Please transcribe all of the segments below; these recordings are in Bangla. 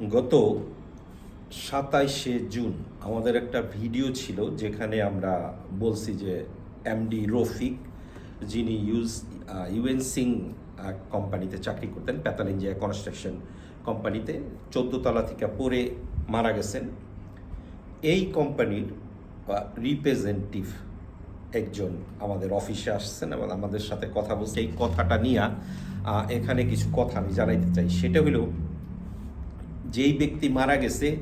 গত সাতাইশে জুন আমাদের একটা ভিডিও ছিল যেখানে আমরা বলছি যে এমডি রফিক, যিনি ইউজ ইউএন সিং কোম্পানিতে চাকরি করতেন প্যাতাল ইন্ডিয়া কনস্ট্রাকশন কোম্পানিতে চোদ্দ তলা থেকে পরে মারা গেছেন। এই কোম্পানির রিপ্রেজেন্টেটিভ একজন আমাদের অফিসে আসছেন এবং আমাদের সাথে কথা বলছে। এই কথাটা নিয়ে এখানে কিছু কথা আমি জানাইতে চাই। সেটা হলো যেই ব্যক্তি মারা গেছে,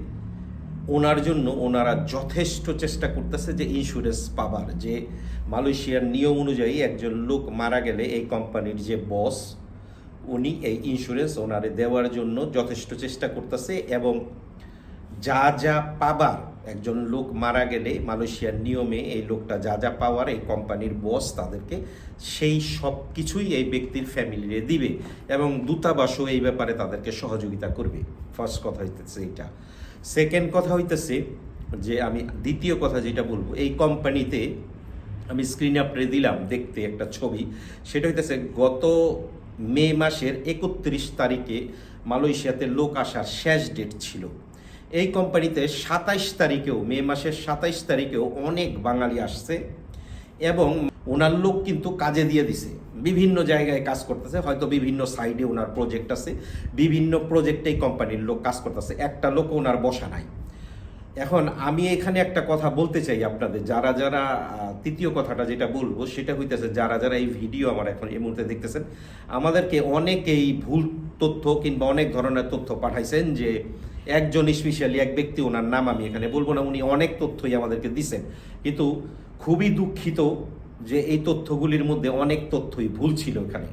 ওনার জন্য ওনারা যথেষ্ট চেষ্টা করতেছে যে ইন্স্যুরেন্স পাবার। যে মালয়েশিয়ার নিয়ম অনুযায়ী একজন লোক মারা গেলে এই কোম্পানির যে বস উনি এই ইন্স্যুরেন্স ওনারে দেওয়ার জন্য যথেষ্ট চেষ্টা করতেছে এবং যা যা পাবার একজন লোক মারা গেলে মালয়েশিয়ার নিয়মে এই লোকটা যা যা পাওয়ার এই কোম্পানির বস তাদেরকে সেই সব কিছুই এই ব্যক্তির ফ্যামিলিরে দিবে এবং দূতাবাসও এই ব্যাপারে তাদেরকে সহযোগিতা করবে। ফার্স্ট কথা হইতেছে এইটা। সেকেন্ড কথা হইতেছে যে আমি দ্বিতীয় কথা যেটা বলব, এই কোম্পানিতে আমি স্ক্রিনে আপনি দিলাম দেখতে একটা ছবি, সেটা হইতেছে গত মে মাসের একত্রিশ তারিখে মালয়েশিয়াতে লোক আসার শেষ ডেট ছিল। এই কোম্পানিতে সাতাইশ তারিখেও, মে মাসের সাতাইশ তারিখেও অনেক বাঙালি আসছে এবং ওনার লোক কিন্তু কাজে দিয়ে দিছে। বিভিন্ন জায়গায় কাজ করতেছে, হয়তো বিভিন্ন সাইডে ওনার প্রজেক্ট আছে, বিভিন্ন প্রজেক্টে এই কোম্পানির লোক কাজ করতেছে, একটা লোক ওনার বসা নাই। এখন আমি এখানে একটা কথা বলতে চাই আপনাদের, যারা যারা তৃতীয় কথাটা যেটা বলব সেটা হইতেছে, যারা যারা এই ভিডিও আমার এখন এই মুহূর্তে দেখতেছেন, আমাদেরকে অনেকেই ভুল তথ্য কিংবা অনেক ধরনের তথ্য পাঠাইছেন যে একজন স্পেশালি এক ব্যক্তি, ওনার নাম আমি এখানে বলব না, উনি অনেক তথ্যই আমাদেরকে দিছেন। কিন্তু খুবই দুঃখিত যে এই তথ্যগুলির মধ্যে অনেক তথ্যই ভুল ছিল এখানে।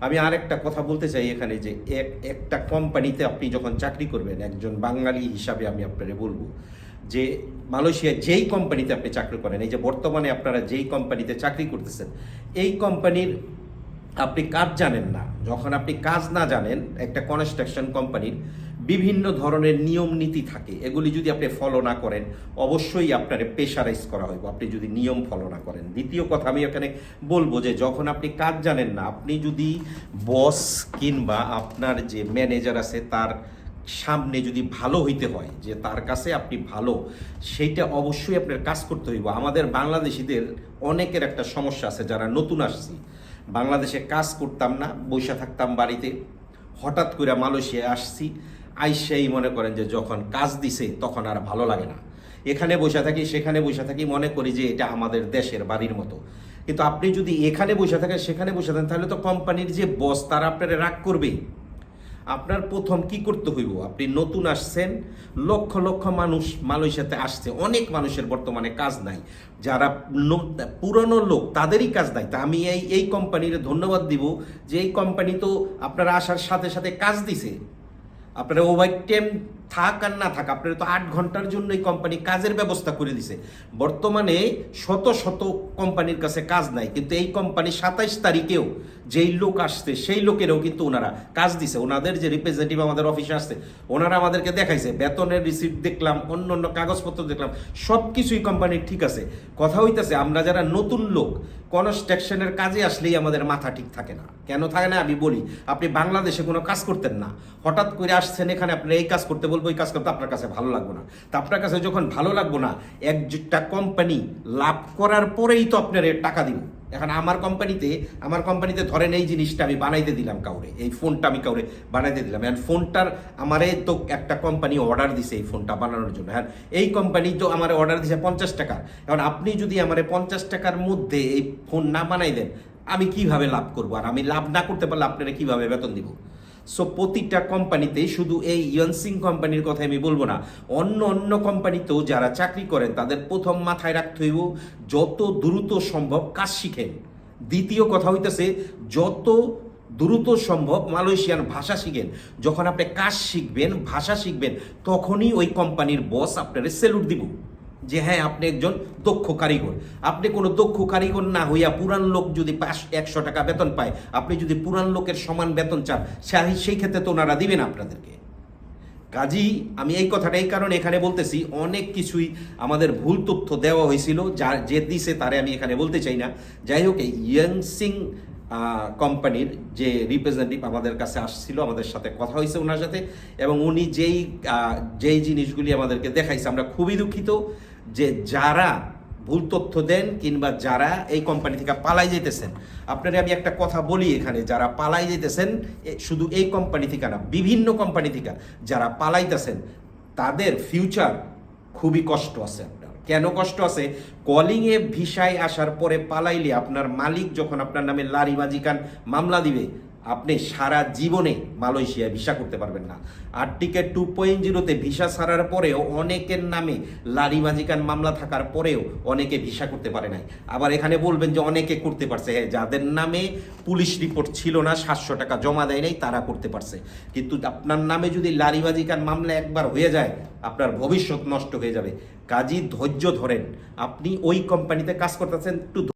আমি আরেকটা কথা বলতে চাই এখানে যে, এক, একটা কোম্পানিতে আপনি যখন চাকরি করবেন, একজন বাঙালি হিসাবে আমি আপনারে বলব যে মালয়েশিয়া যেই কোম্পানিতে আপনি চাকরি করেন, এই যে বর্তমানে আপনারা যেই কোম্পানিতে চাকরি করতেছেন, এই কোম্পানির আপনি কাজ জানেন না। যখন আপনি কাজ না জানেন, একটা কনস্ট্রাকশন কোম্পানির বিভিন্ন ধরনের নিয়ম নীতি থাকে। এগুলি যদি আপনি ফলো না করেন, অবশ্যই আপনার প্রেশারাইজ করা হইব। আপনি যদি নিয়ম ফলো না করেন। দ্বিতীয় কথা আমি এখানে বলব যে, যখন আপনি কাজ জানেন না, আপনি যদি বস কিংবা আপনার যে ম্যানেজার আছে, তার সামনে যদি ভালো হইতে হয়, যে তার কাছে আপনি ভালো, সেইটা অবশ্যই আপনার কাজ করতে হইব। আমাদের বাংলাদেশিদের অনেকের একটা সমস্যা আছে, যারা নতুন আসছি। বাংলাদেশে কাজ করতাম না বৈশা থাকতাম বাড়িতে। হঠাৎ করে মালয়েশিয়ায় আসছি। আইসেই মনে করেন যে যখন কাজ দিছে, তখন আর ভালো লাগে না। এখানে বসে থাকি, সেখানে বসে থাকি, মনে করি যে এটা আমাদের দেশের বাড়ির মতো। কিন্তু আপনি যদি এখানে বসে থাকেন, সেখানে বসে থাকেন, তাহলে তো কোম্পানির যে বস তারা আপনারা রাগ করবেই। আপনার প্রথম কি করতে হইব? আপনি নতুন আসছেন, লক্ষ লক্ষ মানুষ মালয়েশিয়াতে আসছে, অনেক মানুষের বর্তমানে কাজ নাই। যারা পুরনো লোক, তাদেরই কাজ নাই। তা আমি এই এই কোম্পানির ধন্যবাদ দিব যে এই কোম্পানি তো আপনারা আসার সাথে সাথে কাজ দিছে। আপনারা ওভার টাইম থাক আর না থাক, আপনার তো আট ঘণ্টার জন্য এই কোম্পানি কাজের ব্যবস্থা করে দিছে। বর্তমানে শত শত কোম্পানির কাছে কাজ নাই, কিন্তু এই কোম্পানি সাতাইশ তারিখেও যেই লোক আসছে, সেই লোকেরও কিন্তু ওনারা কাজ দিছে। ওনাদের যে রিপ্রেজেন্টেটিভ আমাদের অফিসে আসছে, ওনারা আমাদেরকে দেখাইছে। বেতনের রিসিপ্ট দেখলাম অন্য অন্য কাগজপত্র দেখলাম সব কিছুই কোম্পানির ঠিক আছে। কথা হইতেছে, আমরা যারা নতুন লোক কনস্ট্রাকশনের কাজে আসলেই আমাদের মাথা ঠিক থাকে না। কেন থাকে না? আমি বলি, আপনি বাংলাদেশে কোনো কাজ করতেন না। হঠাৎ করে আসছেন এখানে আপনি এই কাজ করতে বলব, এই কাজ করতে আপনার কাছে ভালো লাগবে না। তা আপনার কাছে যখন ভালো লাগবো না একটা কোম্পানি লাভ করার পরেই তো আপনার টাকা দিব। এখন আমার কোম্পানিতে আমার কোম্পানিতে ধরেন এই জিনিসটা আমি বানাইতে দিলাম কাউরে, এই ফোনটা আমি কাউরে বানাইতে দিলাম। অ্যান্ড ফোনটার আমারে তো একটা কোম্পানি অর্ডার দিছে এই ফোনটা বানানোর জন্য। হ্যাঁ এই কোম্পানি তো আমার অর্ডার দিছে পঞ্চাশ টাকার। এখন আপনি যদি আমার পঞ্চাশ টাকার মধ্যে এই ফোন না বানাই দেন, আমি কীভাবে লাভ করব? আর আমি লাভ না করতে পারলে আপনারা কীভাবে বেতন দিব? সো প্রতিটা কোম্পানিতে শুধু এই ইয়নসিং কোম্পানির কথা আমি বলব না। অন্য অন্য কোম্পানিতেও যারা চাকরি করেন, তাদের প্রথম মাথায় রাখতে হইব, যত দ্রুত সম্ভব কাজ শিখেন। দ্বিতীয় কথা হইতেছে, যত দ্রুত সম্ভব মালয়েশিয়ান ভাষা শিখেন। যখন আপনি কাজ শিখবেন, ভাষা শিখবেন, তখনই ওই কোম্পানির বস আপনারে সেলুট দিব। যে হ্যাঁ আপনি একজন দক্ষ কারিগর। আপনি কোনো দক্ষ কারিগর না হইয়া পুরান লোক যদি পাঁচ, একশো টাকা বেতন পায়, আপনি যদি পুরান লোকের সমান বেতন চান, সেই- সেই ক্ষেত্রে তো ওনারা দিবেন আপনাদেরকে। কাজী, আমি এই কথাটা এই কারণে এখানে বলতেছি, অনেক কিছুই আমাদের ভুল তথ্য দেওয়া হয়েছিল, যা, যে দিছে তারে আমি এখানে বলতে চাই না। যাই হোক, এই ইয়াংসিং কোম্পানির যে রিপ্রেজেন্টেটিভ আমাদের কাছে আসছিল, আমাদের সাথে কথা হয়েছে ওনার সাথে, এবং উনি যেই যেই জিনিসগুলি আমাদেরকে দেখাইছে, আমরা খুবই দুঃখিত। যে যারা ভুল তথ্য দেন কিংবা যারা এই কোম্পানি থেকে পালাই যেতেছেন আপনারা আমি একটা কথা বলি এখানে, যারা পালাই যেতেছেন শুধু এই কোম্পানি থেকে না, বিভিন্ন কোম্পানি থেকে যারা পালাইতেছেন, তাদের ফিউচার খুবই কষ্ট আছে আপনার। কেন কষ্ট আছে? কলিংয়ে ভিসায় আসার পরে পালাইলে আপনার মালিক যখন আপনার নামে লারি বাজিকান মামলা দিবে আপনি সারা জীবনে মালয়েশিয়ায় ভিসা করতে পারবেন না। আর টু পয়েন্ট জিরোতে ভিসা ছাড়ার পরেও অনেকের নামে লারি বাজিকান মামলা থাকার পরেও অনেকে ভিসা করতে পারে নাই। আবার এখানে বলবেন যে অনেকে করতে পারছে। হ্যাঁ যাদের নামে পুলিশ রিপোর্ট ছিল না, সাতশো টাকা জমা দেয় নাই, তারা করতে পারছে। কিন্তু আপনার নামে যদি লারি বাজিকান মামলা একবার হয়ে যায়, আপনার ভবিষ্যৎ নষ্ট হয়ে যাবে। কাজী ধৈর্য ধরেন, আপনি ওই কোম্পানিতে কাজ করতেছেন, একটু